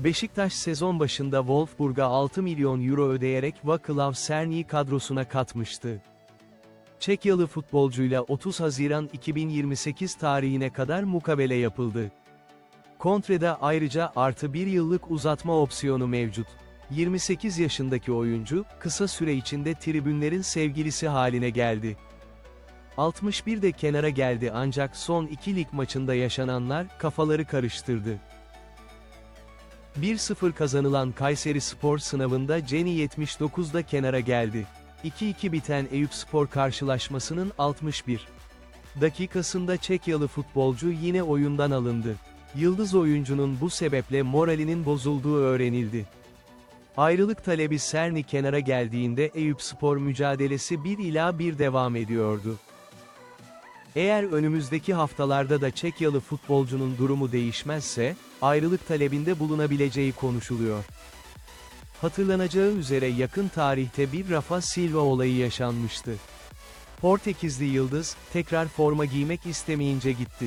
Beşiktaş sezon başında Wolfsburg'a 6 milyon euro ödeyerek Vaclav Cerny'i kadrosuna katmıştı. Çekyalı futbolcuyla 30 Haziran 2028 tarihine kadar mukabele yapıldı. Kontrede ayrıca artı bir yıllık uzatma opsiyonu mevcut. 28 yaşındaki oyuncu, kısa süre içinde tribünlerin sevgilisi haline geldi. 61 de kenara geldi ancak son iki lig maçında yaşananlar, kafaları karıştırdı. 1-0 kazanılan Kayseri Spor sınavında Ceni 79'da kenara geldi. 2-2 biten Eyüp Spor karşılaşmasının 61 dakikasında Çekyalı futbolcu yine oyundan alındı. Yıldız oyuncunun bu sebeple moralinin bozulduğu öğrenildi. Ayrılık talebi Serni kenara geldiğinde Eyüp Spor mücadelesi 1 ila 1 devam ediyordu. Eğer önümüzdeki haftalarda da Çekyalı futbolcunun durumu değişmezse, ayrılık talebinde bulunabileceği konuşuluyor. Hatırlanacağı üzere yakın tarihte bir Rafa Silva olayı yaşanmıştı. Portekizli Yıldız, tekrar forma giymek istemeyince gitti.